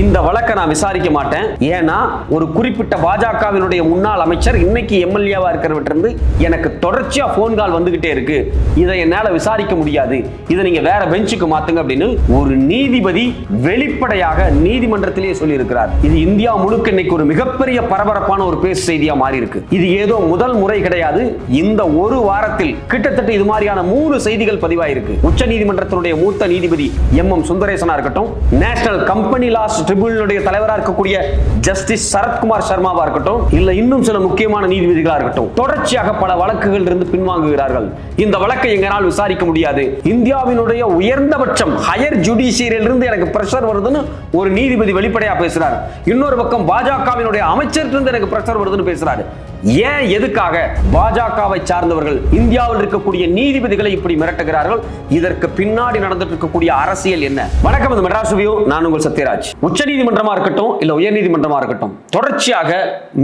இந்த வழக்கை நான் விசாரிக்க மாட்டேன். ஏன்னா ஒரு குறிப்பிட்ட பாஜகவினுடைய முன்னாள் அமைச்சர் இன்னைக்கு எம்எல்ஏவா இருக்கிறவற்றிருந்து எனக்கு தொடர்ச்சியா போன் கால் வந்துகிட்டே இருக்கு. இதை என்னால விசாரிக்க முடியாது. இதை நீங்க வேற பெஞ்சுக்கு மாத்துங்க அப்படின்னு ஒரு நீதிபதி வெளிப்படையாக நீதிமன்றத்திலேயே சொல்லி இருக்கிறார் இது இந்தியா முழுக்க இன்னைக்கு ஒரு மிகப்பெரிய பரபரப்பான ஒரு பேசு செய்தியா மாறி இருக்கு இது ஏதோ முதல் முறை கிடையாது. இந்த ஒரு வாரத்தில் கிட்டத்தட்ட இது மாதிரியான மூணு செய்திகள் பதிவாயிருக்கு. உச்ச நீதிமன்றத்தினுடைய மூத்த நீதிபதி எம் எம் சுந்தரேசனா இருக்கட்டும் நேஷனல் கம்பெனி லாஸ் ட்ரிபியூனலுடைய தலைவராக இருக்கக்கூடிய ஜஸ்டிஸ் சரத்குமார் சர்மாவா இருக்கட்டும் இல்ல இன்னும் சில முக்கியமான நீதிபதிகளா இருக்கட்டும் தொடர்ச்சியாக பல வழக்குகள் இருந்து பின்வாங்குகிறார்கள். இந்த வழக்கை எங்களால் விசாரிக்க முடியாது. இந்தியாவினுடைய உயர்ந்தபட்சம் ஹையர் ஜுடிஷியரில் இருந்து எனக்கு பிரஷர் வருதுன்னு ஒரு நீதிபதி வெளிப்படையா பேசுறாரு. இன்னொரு பக்கம் பாஜகவினுடைய அமைச்சர் இருந்து எனக்கு பிரஷர் வருதுன்னு பேசுறாரு. ஏன் எதுக்காக? பாஜகவை சார்ந்தவர்கள் இந்தியாவில் இருக்கக்கூடிய நீதிபதிகளை இப்படி மிரட்டுகிறார்கள்? இதற்கு பின்னாடி நடந்துட்டு இருக்கக்கூடிய அரசியல் என்ன? வணக்கம் இது மெட்ராஸ் நான் உங்கள் சத்யராஜ். உச்ச நீதிமன்றமா இருக்கட்டும் இல்ல உயர் நீதிமன்றமா இருக்கட்டும் தொடர்ச்சியாக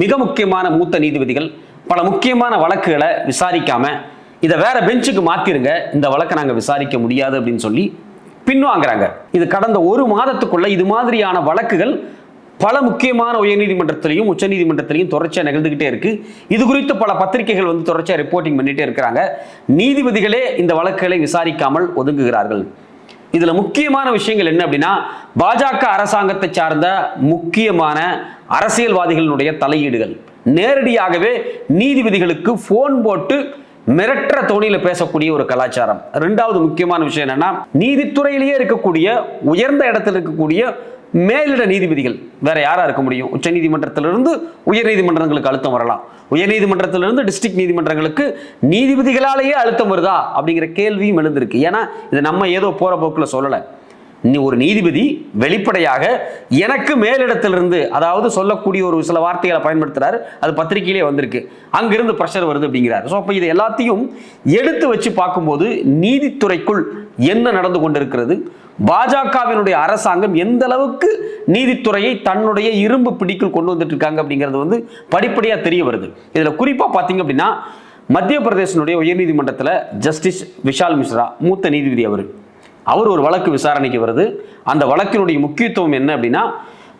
மிக முக்கியமான மூத்த நீதிபதிகள் பல முக்கியமான வழக்குகளை விசாரிக்காம இதை வேற பெஞ்சுக்கு மாத்திருங்க. இந்த வழக்கை நாங்க விசாரிக்க முடியாது அப்படின்னு சொல்லி பின்வாங்குறாங்க. இது கடந்த ஒரு மாதத்துக்குள்ள இது மாதிரியான வழக்குகள் பல முக்கியமான உயர்நீதிமன்றத்திலையும் உச்சநீதிமன்றத்திலையும் தொடர்ச்சியாக நிகழ்ந்துகிட்டே இருக்கு. இது குறித்து பல பத்திரிகைகள் வந்து தொடர்ச்சியாக ரிப்போர்ட்டிங் பண்ணிட்டே இருக்கிறாங்க. நீதிபதிகளே இந்த வழக்குகளை விசாரிக்காமல் ஒதுங்குகிறார்கள். இதுல முக்கியமான விஷயங்கள் என்ன அப்படின்னா பாஜக அரசாங்கத்தை சார்ந்த முக்கியமான அரசியல்வாதிகளினுடைய தலையீடுகள். நேரடியாகவே நீதிபதிகளுக்கு ஃபோன் போட்டு மிரட்டுற தோணியில பேசக்கூடிய ஒரு கலாச்சாரம். ரெண்டாவது முக்கியமான விஷயம் என்னன்னா நீதித்துறையிலேயே இருக்கக்கூடிய உயர்ந்த இடத்துல இருக்கக்கூடிய மேலிட நீதிபதிகள் வேற யாரா இருக்க முடியும்? உச்ச நீதிமன்றத்திலிருந்து உயர் நீதிமன்றங்களுக்கு அழுத்தம் வரலாம். உயர் நீதிமன்றத்திலிருந்து டிஸ்ட்ரிக்ட் நீதிமன்றங்களுக்கு நீதிபதிகளாலேயே அழுத்தம் வருதா? அப்படிங்கிற கேள்வியும் எழுந்திருக்கு. ஏன்னா இது நம்ம ஏதோ போற போக்குல சொல்லலை. ஒரு நீதிபதி வெளிப்படையாக எனக்கு மேலிடத்திலிருந்து அதாவது சொல்லக்கூடிய ஒரு சில வார்த்தைகளை பயன்படுத்துறாரு. அது பத்திரிகையிலே வந்திருக்கு. அங்கிருந்து ப்ரெஷர் வருது அப்படிங்கிறார். ஸோ அப்போ இது எல்லாத்தையும் எடுத்து வச்சு பார்க்கும்போது நீதித்துறைக்குள் என்ன நடந்து கொண்டிருக்கிறது? பாஜகவினுடைய அரசாங்கம் எந்த அளவுக்கு நீதித்துறையை தன்னுடைய இரும்பு பிடிக்குள் கொண்டு வந்துட்டு இருக்காங்க அப்படிங்கிறது வந்து படிப்படியாக தெரிய வருது. இதில் குறிப்பாக பார்த்தீங்க அப்படின்னா மத்திய பிரதேசனுடைய உயர்நீதிமன்றத்தில் ஜஸ்டிஸ் விஷால் மிஸ்ரா மூத்த நீதிபதி அவர். அவர் ஒரு வழக்கு விசாரணைக்கு வருது. அந்த வழக்கினுடைய முக்கியத்துவம் என்ன அப்படின்னா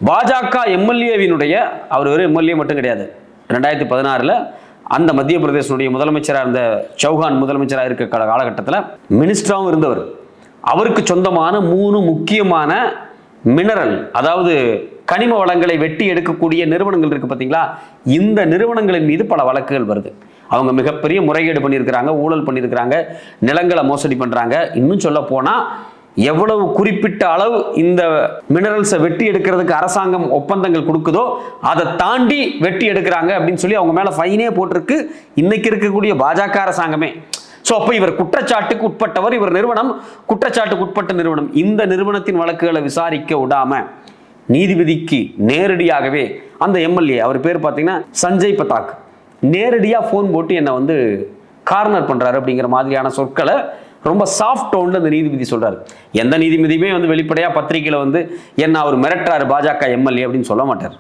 பாஜக எம்எல்ஏவினுடைய அவர் ஒரு எம்எல்ஏ மட்டும் கிடையாது. ரெண்டாயிரத்தி பதினாறில் அந்த மத்திய பிரதேசனுடைய முதலமைச்சராக இருந்த சௌஹான் முதலமைச்சராக இருக்க கால- காலகட்டத்தில் மினிஸ்டராகவும் இருந்தவர். அவருக்கு சொந்தமான மூணு முக்கியமான மினரல் அதாவது கனிம வளங்களை வெட்டி எடுக்கக்கூடிய நிறுவனங்கள் இருக்கு பார்த்தீங்களா இந்த நிறுவனங்களின் மீது பல வழக்குகள் வருது. அவங்க மிகப்பெரிய முறைகேடு பண்ணியிருக்கிறாங்க ஊழல் பண்ணியிருக்கிறாங்க நிலங்களை மோசடி பண்ணுறாங்க இன்னும் சொல்ல போனால் எவ்வளவு குறிப்பிட்ட அளவு இந்த மினரல்ஸை வெட்டி எடுக்கிறதுக்கு அரசாங்கம் ஒப்பந்தங்கள் கொடுக்குதோ அதை தாண்டி வெட்டி எடுக்கிறாங்க அப்படின்னு சொல்லி அவங்க மேலே ஃபைனே போட்டிருக்கு. இன்னைக்கு இருக்கக்கூடிய பாஜக அரசாங்கமே. ஸோ அப்போ இவர் குற்றச்சாட்டுக்கு உட்பட்டவர் இவர் நிறுவனம் குற்றச்சாட்டுக்கு உட்பட்ட நிறுவனம். இந்த நிறுவனத்தின் வழக்குகளை விசாரிக்க விடாம நீதிபதிக்கு நேரடியாகவே அந்த எம்எல்ஏ அவர் பேர் பார்த்தீங்கன்னா சஞ்சய் பதாக். நேரடியாக ஃபோன் போட்டு என்னை வந்து கார்னர் பண்ணுறாரு அப்படிங்கிற மாதிரியான சொற்களை ரொம்ப சாஃப்ட் டோனில் அந்த நீதிபதி சொல்கிறார் எந்த நீதிபதியுமே வந்து வெளிப்படையாக பத்திரிக்கையில் வந்து என்ன அவர் மிரட்டுறாரு பாஜக எம்எல்ஏ அப்படின்னு சொல்ல மாட்டார்.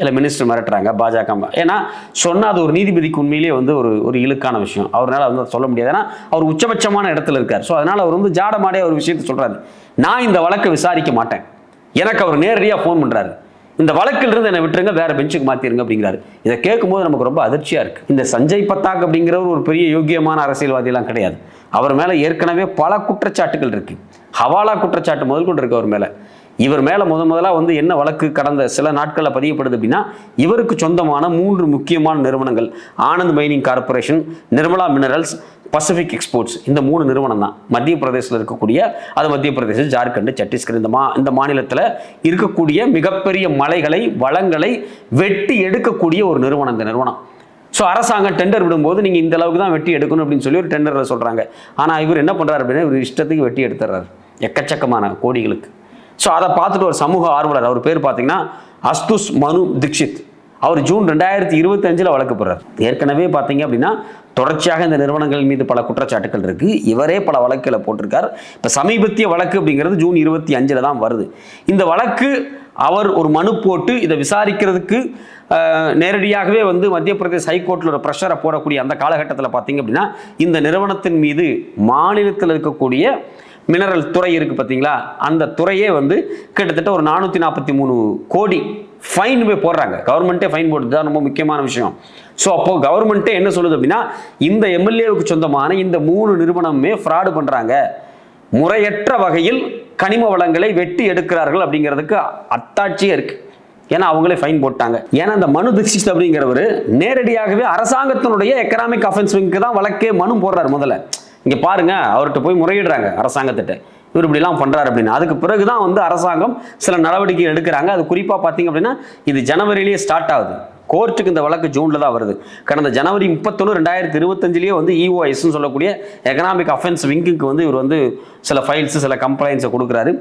இல்லை மினிஸ்டர் மிரட்டுறாங்க பாஜக ஏன்னா சொன்னால் அது ஒரு நீதிபதிக்கு உண்மையிலேயே வந்து ஒரு ஒரு இழுக்கான விஷயம். அவரால் வந்து சொல்ல முடியாது. ஏன்னா அவர் உச்சபட்சமான இடத்துல இருக்கார். ஸோ அதனால் அவர் வந்து ஜாடமாடே ஒரு விஷயத்தை சொல்கிறாரு நான் இந்த வழக்கை விசாரிக்க மாட்டேன். எனக்கு அவர் நேரடியாக ஃபோன் பண்ணுறாரு இந்த வழக்கில் இருந்து என்னை விட்டுருங்க வேற பெஞ்சுக்கு மாத்திருங்க அப்படிங்கிறாரு. இதை கேட்கும்போது நமக்கு ரொம்ப அதிர்ச்சியா இருக்கு. இந்த சஞ்சய் பத்தாக் அப்படிங்கிறவர் ஒரு பெரிய யோக்கியமான அரசியல்வாதியெல்லாம் கிடையாது. அவர் மேல ஏற்கனவே பல குற்றச்சாட்டுகள் இருக்கு. ஹவாலா குற்றச்சாட்டு முதல் கொண்டு இருக்கு அவர் மேல. இவர் மேல முத முதலா வந்து என்ன வழக்கு கடந்த சில நாட்களில் பதியப்படுது அப்படின்னா இவருக்கு சொந்தமான மூன்று முக்கியமான நிறுவனங்கள் Anand mining corporation Nirmala minerals Pacific exports இந்த மூணு நிறுவனம் தான் மத்திய பிரதேசத்தில் இருக்கக்கூடிய அது மத்திய பிரதேசம் ஜார்க்கண்ட் சத்தீஸ்கர் இந்த மா இந்த மாநிலத்தில் இருக்கக்கூடிய மிகப்பெரிய மலைகளை வளங்களை வெட்டி எடுக்கக்கூடிய ஒரு நிறுவனம் இந்த நிறுவனம். ஸோ அரசாங்கம் டெண்டர் விடும்போது நீங்கள் இந்த அளவுக்கு தான் வெட்டி எடுக்கணும் அப்படின்னு சொல்லி ஒரு டெண்டரில் சொல்கிறாங்க ஆனால் இவர் என்ன பண்ணுறாரு அப்படின்னா இவர் இஷ்டத்துக்கு வெட்டி எடுத்துடுறாரு எக்கச்சக்கமான கோடிகளுக்கு. ஸோ அதை பார்த்துட்டு ஒரு சமூக ஆர்வலர் அவர் பேர் பார்த்தீங்கன்னா அஸ்துஸ் மனு தீக்ஷித் அவர் ஜூன் ரெண்டாயிரத்தி இருபத்தஞ்சில் வழக்கு போடுறார். ஏற்கனவே பார்த்தீங்க அப்படின்னா தொடர்ச்சியாக இந்த நிறுவனங்கள் மீது பல குற்றச்சாட்டுகள் இருக்கு. இவரே பல வழக்குகளை போட்டிருக்கார். இப்போ சமீபத்திய வழக்கு அப்படிங்கிறது ஜூன் இருபத்தி அஞ்சில் தான் வருது. இந்த வழக்கு அவர் ஒரு மனு போட்டு இதை விசாரிக்கிறதுக்கு நேரடியாகவே வந்து மத்திய பிரதேச ஹைகோர்ட்டில் ஒரு ப்ரெஷரை போடக்கூடிய அந்த காலகட்டத்தில் பார்த்தீங்க அப்படின்னா இந்த நிறுவனத்தின் மீது மாநிலத்தில் இருக்கக்கூடிய மினரல் துறை இருக்குது பார்த்தீங்களா அந்த துறையே வந்து கிட்டத்தட்ட ஒரு நானூற்றி நாற்பத்தி மூணு கோடி ஃபைன் போய் போடுறாங்க. கவர்மெண்ட்டே ஃபைன் போடுறது தான் ரொம்ப முக்கியமான விஷயம். ஸோ அப்போ கவர்மெண்ட்டே என்ன சொல்லுது அப்படின்னா இந்த எம்எல்ஏவுக்கு சொந்தமான இந்த மூணு நிறுவனமுமே ஃப்ராடு பண்ணுறாங்க முறையற்ற வகையில் கனிம வளங்களை வெட்டி எடுக்கிறார்கள் அப்படிங்கிறதுக்கு அத்தாட்சியே இருக்குது ஏன்னா அவங்களே ஃபைன் போட்டாங்க. ஏன்னா அந்த மனு தீட்சித் அப்படிங்கிறவர் நேரடியாகவே அரசாங்கத்தினுடைய எக்கனாமிக் அஃபென்ஸ் தான் வழக்கே மனு போடுறாரு முதல்ல. இங்கே பாருங்க அவர்கிட்ட போய் முறையிடுறாங்க அரசாங்கத்திட்ட. இவர் இப்படிலாம் பண்ணுறாரு அப்படின்னு. அதுக்கு பிறகு தான் வந்து அரசாங்கம் சில நடவடிக்கை எடுக்கிறாங்க. அது குறிப்பாக பார்த்தீங்க அப்படின்னா இது ஜனவரியிலேயே ஸ்டார்ட் ஆகுது. கோர்ட்டுக்கு இந்த வழக்கு ஜூனில் தான் வருது. கடந்த ஜனவரி முப்பத்தொன்று ரெண்டாயிரத்தி இருபத்தஞ்சிலேயே வந்து இஓஎஸ்ன்னு சொல்லக்கூடிய எக்கனாமிக் அஃபென்ஸ் விங்குக்கு வந்து இவர் வந்து சில ஃபைல்ஸ் சில கம்ப்ளைண்ட்ஸை கொடுக்குறாரு.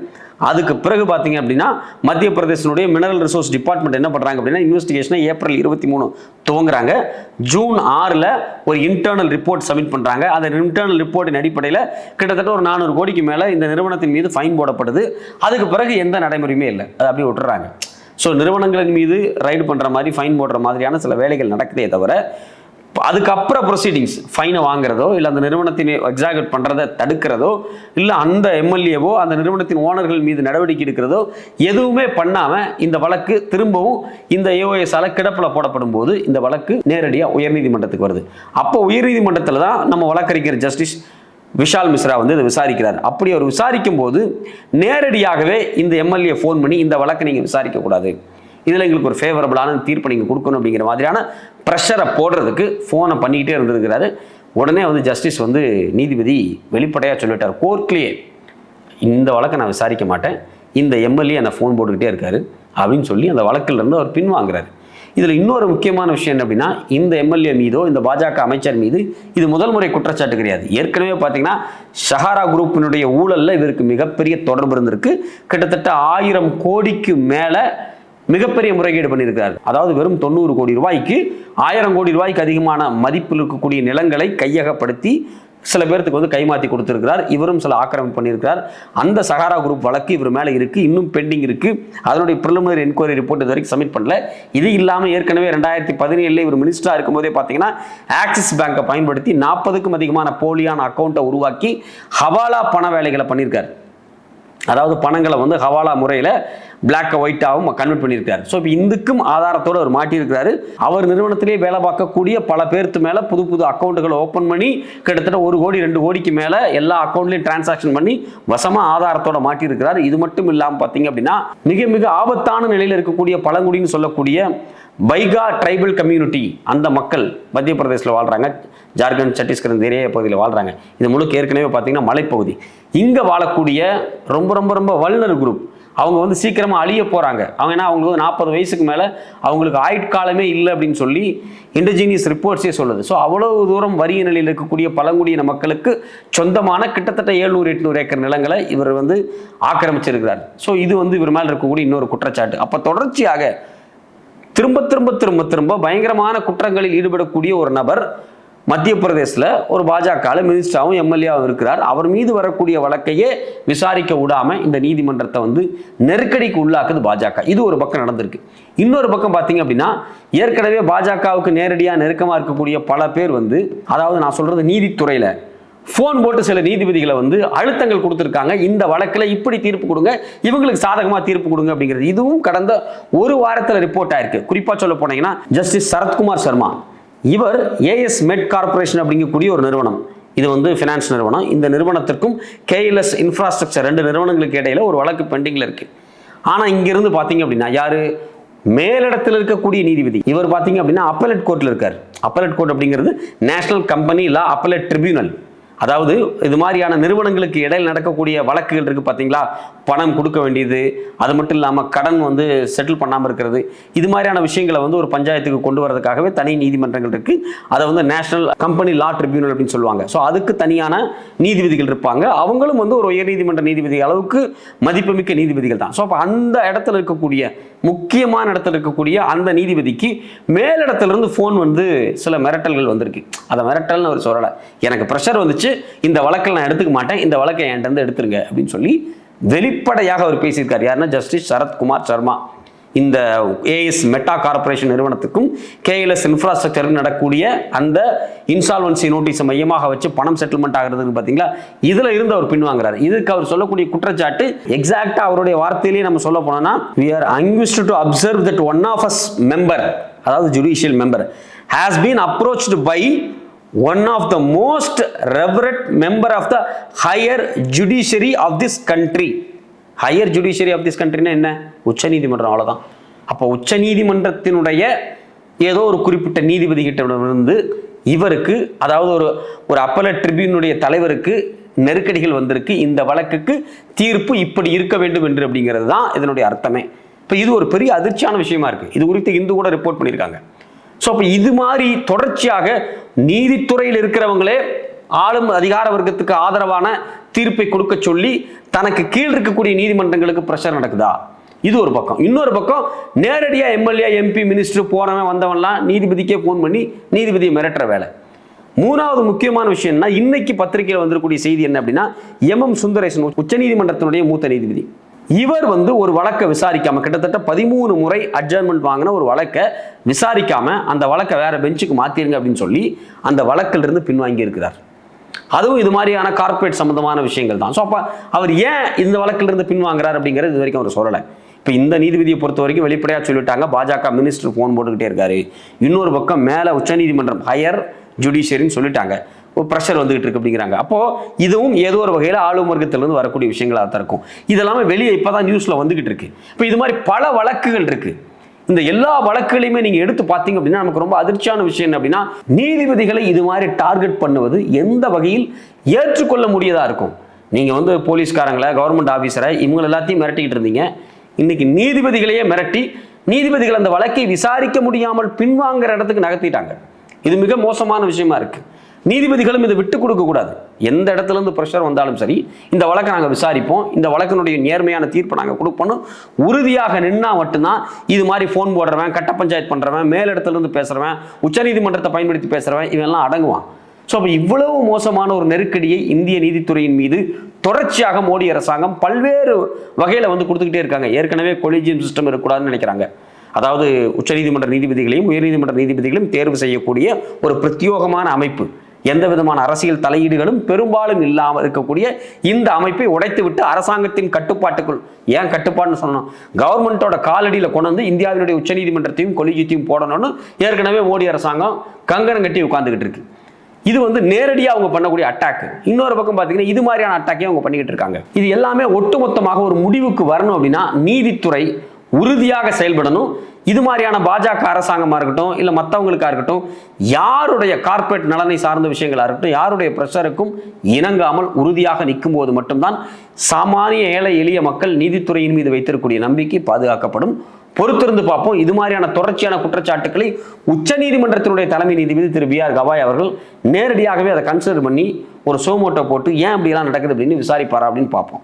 அதுக்கு பிறகு பார்த்தீங்க அப்படின்னா மத்திய பிரதேசனுடைய மினரல் ரிசோர்ஸ் டிபார்ட்மெண்ட் என்ன பண்ணுறாங்க அப்படின்னா இன்வெஸ்டிகேஷனை ஏப்ரல் இருபத்தி மூணு துவங்குறாங்க. ஜூன் ஆறில் ஒரு இன்டர்னல் ரிப்போர்ட் சப்மிட் பண்ணுறாங்க அந்த இன்டர்னல் ரிப்போர்ட்டின் அடிப்படையில் கிட்டத்தட்ட ஒரு நானூறு கோடிக்கு மேலே இந்த நிறுவனத்தின் மீது ஃபைன் போடப்படுது. அதுக்கு பிறகு எந்த நடைமுறையுமே இல்லை. அதை அப்படியே விட்டுறாங்க. ஸோ நிறுவனங்களின் மீது ரைடு பண்ணுற மாதிரி ஃபைன் போடுற மாதிரியான சில வேலைகள் நடக்குதே தவிர அதுக்கப்புறம் ப்ரொசீடிங்ஸ் ஃபைனை வாங்குறதோ இல்லை அந்த நிறுவனத்தினை எக்ஸாக்ட் பண்ணுறதை தடுக்கிறதோ இல்லை அந்த எம்எல்ஏவோ அந்த நிறுவனத்தின் ஓனர்கள் மீது நடவடிக்கை எடுக்கிறதோ எதுவுமே பண்ணாமல் இந்த வழக்கு திரும்பவும் இந்த ஏஓஎஸ்ஆல கிடப்பில் போடப்படும் போது இந்த வழக்கு நேரடியாக உயர்நீதிமன்றத்துக்கு வருது. அப்போ உயர்நீதிமன்றத்தில் தான் நம்ம வழக்கறிஞர் ஜஸ்டிஸ் விஷால் மிஸ்ரா வந்து இதை விசாரிக்கிறார். அப்படி அவர் விசாரிக்கும் போது நேரடியாகவே இந்த எம்எல்ஏ ஃபோன் பண்ணி இந்த வழக்கை நீங்கள் விசாரிக்கக்கூடாது. இதில் எங்களுக்கு ஒரு ஃபேவரபிளான தீர்ப்பு நீங்கள் கொடுக்கணும் அப்படிங்கிற மாதிரியான ப்ரெஷரை போடுறதுக்கு ஃபோனை பண்ணிக்கிட்டே இருந்திருக்கிறாரு. உடனே வந்து ஜஸ்டிஸ் வந்து நீதிபதி வெளிப்படையாக சொல்லிட்டார். கோர்ட்லேயே இந்த வழக்கை நான் விசாரிக்க மாட்டேன். இந்த எம்எல்ஏ அந்த ஃபோன் போட்டுக்கிட்டே இருக்காரு அப்படின்னு சொல்லி அந்த வழக்கில் இருந்து அவர் பின்வாங்குறாரு. இதில் இன்னொரு முக்கியமான விஷயம் என்ன அப்படின்னா இந்த எம்எல்ஏ மீதோ இந்த பாஜக அமைச்சர் மீது இது முதல் முறை குற்றச்சாட்டு கிடையாது. ஏற்கனவே பார்த்தீங்கன்னா ஷஹாரா குரூப்பினுடைய ஊழலில் இவருக்கு மிகப்பெரிய தொடர்பு இருந்திருக்கு. கிட்டத்தட்ட ஆயிரம் கோடிக்கு மேலே மிகப்பெரிய முறைகேடு பண்ணியிருக்கிறார். அதாவது வெறும் தொண்ணூறு கோடி ரூபாய்க்கு ஆயிரம் கோடி ரூபாய்க்கு அதிகமான மதிப்பில் இருக்கக்கூடிய நிலங்களை கையகப்படுத்தி சில பேர்த்துக்கு வந்து கைமாற்றி கொடுத்துருக்கிறார். இவரும் சில ஆக்கிரமிப்பு பண்ணியிருக்கிறார். அந்த சகாரா குரூப் வழக்கு இவர் மேலே இருக்குது இன்னும் பெண்டிங் இருக்குது அதனுடைய ப்ரிலிமினரி என்கொயரி ரிப்போர்ட் இது வரைக்கும் சப்மிட் பண்ணல. இது இல்லாமல் ஏற்கனவே ரெண்டாயிரத்தி பதினேழுல இவர் மினிஸ்டராக இருக்கும்போதே பார்த்தீங்கன்னா ஆக்சிஸ் பேங்கை பயன்படுத்தி நாற்பதுக்கும் அதிகமான போலியான அக்கௌண்ட்டை உருவாக்கி ஹவாலா பண வேலைகளை பண்ணியிருக்காரு. அதாவது பணங்களை வந்து ஹவாலா முறையில் பிளாக் ஒயிட்டாகவும் கன்வெர்ட் பண்ணியிருக்காரு. ஸோ இப்போ இந்துக்கும் ஆதாரத்தோடு அவர் மாட்டியிருக்கிறாரு. அவர் நிறுவனத்திலே வேலை பார்க்கக்கூடிய பல பேர்த்து மேலே புது புது அக்கௌண்ட்டுகளை ஓப்பன் பண்ணி கிட்டத்தட்ட ஒரு கோடி ரெண்டு கோடிக்கு மேலே எல்லா அக்கௌண்ட்லையும் டிரான்சாக்ஷன் பண்ணி வசமாக ஆதாரத்தோட மாட்டியிருக்கிறார். இது மட்டும் இல்லாமல் பார்த்தீங்க அப்படின்னா மிக மிக ஆபத்தான நிலையில் இருக்கக்கூடிய பழங்குடின்னு சொல்லக்கூடிய பைகா ட்ரைபல் கம்யூனிட்டி அந்த மக்கள் மத்திய பிரதேசில் வாழ்கிறாங்க ஜார்க்கண்ட் சத்தீஸ்கர் இந்த ஏரியா பகுதியில் வாழ்கிறாங்க இது முழுக்க ஏற்கனவே பார்த்தீங்கன்னா மலைப்பகுதி. இங்கே வாழக்கூடிய ரொம்ப ரொம்ப ரொம்ப வல்னர் குரூப் அவங்க வந்து சீக்கிரமாக அழிய போகிறாங்க அவங்க ஏன்னா அவங்க வந்து நாற்பது வயசுக்கு மேலே அவங்களுக்கு ஆயுட்காலமே இல்லை அப்படின்னு சொல்லி இண்டிஜினியஸ் ரிப்போர்ட்ஸே சொல்லுது. ஸோ அவ்வளவு தூரம் வறிய நிலையில் இருக்கக்கூடிய பழங்குடியின மக்களுக்கு சொந்தமான கிட்டத்தட்ட ஏழ்நூறு எட்நூறு ஏக்கர் நிலங்களை இவர் வந்து ஆக்கிரமிச்சிருக்கிறார். ஸோ இது வந்து இவர் மேலே இருக்கக்கூடிய இன்னொரு குற்றச்சாட்டு. அப்போ தொடர்ச்சியாக திரும்ப திரும்ப திரும்ப திரும்ப பயங்கரமான குற்றங்களில் ஈடுபடக்கூடிய ஒரு நபர் மத்திய பிரதேசில் ஒரு பாஜக மினிஸ்டராகவும் எம்எல்ஏவும் இருக்கிறார். அவர் மீது வரக்கூடிய வழக்கையே விசாரிக்க விடாமல் இந்த நீதிமன்றத்தை வந்து நெருக்கடிக்கு உள்ளாக்குது பாஜக. இது ஒரு பக்கம் நடந்திருக்கு. இன்னொரு பக்கம் பார்த்தீங்க அப்படின்னா ஏற்கனவே பாஜகவுக்கு நேரடியாக நெருக்கமாக இருக்கக்கூடிய பல பேர் வந்து அதாவது நான் சொல்கிறது நீதித்துறையில் ஃபோன் போட்டு சில நீதிபதிகளை வந்து அழுத்தங்கள் கொடுத்துருக்காங்க. இந்த வழக்கில் இப்படி தீர்ப்பு கொடுங்க இவங்களுக்கு சாதகமாக தீர்ப்பு கொடுங்க அப்படிங்கிறது. இதுவும் கடந்த ஒரு வாரத்தில் ரிப்போர்ட் ஆயிருக்கு. குறிப்பாக சொல்ல போனீங்கன்னா ஜஸ்டிஸ் சரத்குமார் சர்மா இவர் ஏஎஸ் மெட் கார்ப்பரேஷன் அப்படிங்கக்கூடிய ஒரு நிறுவனம். இது வந்து ஃபினான்ஸ் நிறுவனம். இந்த நிறுவனத்திற்கும் கேஎல்எஸ் இன்ஃப்ராஸ்ட்ரக்சர் ரெண்டு நிறுவனங்களுக்கு இடையில ஒரு வழக்கு பெண்டிங்கில் இருக்கு. ஆனால் இங்கிருந்து பார்த்தீங்க அப்படின்னா யாரு? மேலிடத்தில் இருக்கக்கூடிய நீதிபதி. இவர் பார்த்தீங்க அப்படின்னா அப்பலட் கோர்ட்டில் இருக்கார். அப்பலட் கோர்ட் அப்படிங்கிறது national company law appellate tribunal அதாவது இது மாதிரியான நிறுவனங்களுக்கு இடையில் நடக்கக்கூடிய வழக்குகள் இருக்குது பார்த்தீங்களா பணம் கொடுக்க வேண்டியது அது மட்டும் இல்லாமல் கடன் வந்து செட்டில் பண்ணாமல் இருக்கிறது. இது மாதிரியான விஷயங்களை வந்து ஒரு பஞ்சாயத்துக்கு கொண்டு வரதுக்காகவே தனி நீதிமன்றங்கள் இருக்குது அதை வந்து நேஷனல் கம்பெனி லா ட்ரிபியூனல் அப்படின்னு சொல்லுவாங்க. ஸோ அதுக்கு தனியான நீதிபதிகள் இருப்பாங்க. அவங்களும் வந்து ஒரு உயர்நீதிமன்ற நீதிபதி அளவுக்கு மதிப்புமிக்க நீதிபதிகள் தான். ஸோ அப்போ அந்த இடத்துல இருக்கக்கூடிய முக்கியமான இடத்துல இருக்கக்கூடிய அந்த நீதிபதிக்கு மேலிடத்துலேருந்து ஃபோன் வந்து சில மிரட்டல்கள் வந்திருக்கு. அதை மிரட்டல்னு அவர் சொல்லலை. எனக்கு ப்ரெஷர் வந்துச்சு. இந்த வழக்கில் நான் எடுத்துக்க மாட்டேன் இந்த வழக்கை என்கிட்ட இருந்து எடுத்துருங்க அப்படின்னு சொல்லி வெளிப்படையாக அவர் பேசியிருக்கார். யாருன்னா ஜஸ்டிஸ் சரத்குமார் சர்மா. இந்த ஏஎஸ் மெட்டா கார்ப்பரேஷன் நிறுவனத்துக்கும் கேஎல்எஸ் இன்ஃப்ராஸ்ட்ரக்சர் நடக்கக்கூடிய அந்த இன்சால்வன்சி நோட்டீஸை மையமாக வச்சு பணம் செட்டில்மெண்ட் ஆகிறதுக்கு பார்த்தீங்களா? இதில் இருந்து அவர் பின்வாங்குறாரு. இதுக்கு அவர் சொல்லக்கூடிய குற்றச்சாட்டு எக்ஸாக்டா அவருடைய வார்த்தையிலேயே நம்ம சொல்ல போனோம்னா we are anxious to observe that one of us member அதாவது judicial member has been approached by one of the most revered member of the higher judiciary of this country higher judiciary of this கண்ட்ரினா என்ன? உச்சநீதிமன்றம் அவ்வளோதான் அப்போ உச்சநீதிமன்றத்தினுடைய ஏதோ ஒரு குறிப்பிட்ட நீதிபதி கிட்டமிருந்து இவருக்கு அதாவது ஒரு ஒரு அப்பல ட்ரிபியூனுடைய தலைவருக்கு நெருக்கடிகள் வந்திருக்கு. இந்த வழக்குக்கு தீர்ப்பு இப்படி இருக்க வேண்டும் என்று அப்படிங்கிறது தான் இதனுடைய அர்த்தமே. இப்போ இது ஒரு பெரிய அதிர்ச்சியான விஷயமா இருக்குது இது குறித்து இந்து கூட ரிப்போர்ட் பண்ணியிருக்காங்க. ஸோ அப்போ இது மாதிரி தொடர்ச்சியாக நீதித்துறையில் இருக்கிறவங்களே ஆளும் அதிகார வர்க்கத்துக்கு ஆதரவான தீர்ப்பை கொடுக்க சொல்லி தனக்கு கீழ் இருக்கக்கூடிய நீதிமன்றங்களுக்கு ப்ரெஷர் நடக்குதா? இது ஒரு பக்கம். இன்னொரு பக்கம் நேரடியாக எம்எல்ஏ எம்பி மினிஸ்டர் போனவன் வந்தவன்லாம் நீதிபதிக்கே ஃபோன் பண்ணி நீதிபதியை மிரட்டுற வேலை. மூணாவது முக்கியமான விஷயம்னா இன்னைக்கு பத்திரிகையில் வந்திருக்கக்கூடிய செய்தி என்ன அப்படின்னா எம் எம் சுந்தரேசன் உச்சநீதிமன்றத்தினுடைய மூத்த நீதிபதி. இவர் வந்து ஒரு வழக்கை விசாரிக்காம கிட்டத்தட்ட பதிமூணு முறை அட்ஜர்மெண்ட் வாங்கின ஒரு வழக்கை விசாரிக்காம அந்த வழக்கை வேற பெஞ்சுக்கு மாத்திருங்க அப்படின்னு சொல்லி அந்த வழக்கிலிருந்து பின்வாங்கி இருக்கிறார் அதுவும் இது மாதிரியான கார்ப்பரேட் சம்பந்தமான விஷயங்கள் தான். ஸோ அப்போ அவர் ஏன் இந்த வழக்கிலிருந்து பின்வாங்குறார் அப்படிங்கிறது இது வரைக்கும் அவர் சொல்லலை. இப்போ இந்த நீதிபதியை பொறுத்த வரைக்கும் வெளிப்படையாக சொல்லிட்டாங்க பாஜக மினிஸ்டர் ஃபோன் போட்டுக்கிட்டே இருக்காரு. இன்னொரு பக்கம் மேலே உச்சநீதிமன்றம் ஹையர் ஜுடிஷியரின்னு சொல்லிட்டாங்க. ஒரு ப்ரெஷர் வந்துகிட்டு இருக்கு அப்படிங்கிறாங்க. அப்போ இதுவும் ஏதோ ஒரு வகையில் ஆளும் வர்க்கத்திலிருந்து வரக்கூடிய விஷயங்களாக தான் இருக்கும். இதெல்லாமே வெளியே இப்போ தான் நியூஸில் வந்துகிட்டு இருக்கு. இப்போ இது மாதிரி பல வழக்குகள் இருக்கு. இந்த எல்லா வழக்குகளையுமே நீங்கள் எடுத்து பார்த்தீங்க அப்படின்னா நமக்கு ரொம்ப அதிர்ச்சியான விஷயம் என்ன அப்படின்னா நீதிபதிகளை இது மாதிரி டார்கெட் பண்ணுவது எந்த வகையில் ஏற்றுக்கொள்ள முடியதாக இருக்கும். நீங்கள் வந்து போலீஸ்காரங்களை கவர்மெண்ட் ஆஃபீஸரை இவங்க எல்லாத்தையும் மிரட்டிக்கிட்டு இருந்தீங்க. இன்னைக்கு நீதிபதிகளையே மிரட்டி நீதிபதிகள் அந்த வழக்கை விசாரிக்க முடியாமல் பின்வாங்குற இடத்துக்கு நகர்த்திட்டாங்க. இது மிக மோசமான விஷயமா இருக்குது நீதிபதிகளும் இதை விட்டு கொடுக்கக்கூடாது எந்த இடத்துல இருந்து ப்ரெஷர் வந்தாலும் சரி இந்த வழக்கை நாங்கள் விசாரிப்போம். இந்த வழக்கினுடைய நேர்மையான தீர்ப்பை நாங்கள் கொடுப்போம் உறுதியாக நின்னா மட்டும்தான் இது மாதிரி ஃபோன் போடுறவன் கட்ட பஞ்சாயத்து பண்ணுறவன் மேலிடத்துலேருந்து பேசுகிறவன் பேசுறவன் உச்சநீதிமன்றத்தை பயன்படுத்தி பேசுகிறவன் இவெல்லாம் அடங்குவான். ஸோ அப்போ இவ்வளவு மோசமான ஒரு நெருக்கடியை இந்திய நீதித்துறையின் மீது தொடர்ச்சியாக மோடி அரசாங்கம் பல்வேறு வகையில் வந்து கொடுத்துக்கிட்டே இருக்காங்க. ஏற்கனவே கொலிஜியம் சிஸ்டம் இருக்கக்கூடாதுன்னு நினைக்கிறாங்க. அதாவது உச்சநீதிமன்ற நீதிபதிகளையும் உயர்நீதிமன்ற நீதிபதிகளையும் தேர்வு செய்யக்கூடிய ஒரு பிரத்யோகமான அமைப்பு. எந்த விதமான அரசியல் தலையீடுகளும் பெரும்பாலும் இல்லாமல் இருக்கக்கூடிய இந்த அமைப்பை உடைத்துவிட்டு அரசாங்கத்தின் கட்டுப்பாட்டுக்குள் ஏன் கட்டுப்பாடுன்னு சொல்லணும்? கவர்மெண்ட்டோட காலடியில் கொண்டு வந்து இந்தியாவினுடைய உச்சநீதிமன்றத்தையும் கொலிஜியத்தையும் போடணும்னு ஏற்கனவே மோடி அரசாங்கம் கங்கணம் கட்டி உட்காந்துக்கிட்டு இருக்கு. இது வந்து நேரடியாக அவங்க பண்ணக்கூடிய அட்டாக் இன்னொரு பக்கம் பார்த்தீங்கன்னா இது மாதிரியான அட்டாக்கே அவங்க பண்ணிக்கிட்டு இருக்காங்க. இது எல்லாமே ஒட்டுமொத்தமாக ஒரு முடிவுக்கு வரணும் அப்படின்னா நீதித்துறை உறுதியாக செயல்படணும். இது மாதிரியான பாஜக அரசாங்கமாக இருக்கட்டும் இல்லை மற்றவங்களுக்காக இருக்கட்டும் யாருடைய கார்ப்பரேட் நலனை சார்ந்த விஷயங்களாக இருக்கட்டும் யாருடைய ப்ரெஷருக்கும் இணங்காமல் உறுதியாக நிற்கும் போது மட்டும்தான் சாமானிய ஏழை எளிய மக்கள் நீதித்துறையின் மீது வைத்திருக்கக்கூடிய நம்பிக்கை பாதுகாக்கப்படும். பொறுத்திருந்து பார்ப்போம். இது மாதிரியான தொடர்ச்சியான குற்றச்சாட்டுக்களை உச்சநீதிமன்றத்தினுடைய தலைமை நீதிபதி திரு பி ஆர் கவாய் அவர்கள் நேரடியாகவே அதை கன்சிடர் பண்ணி ஒரு சோமோட்டோ போட்டு ஏன் அப்படிலாம் நடக்குது அப்படின்னு விசாரிப்பாரா அப்படின்னு பார்ப்போம்.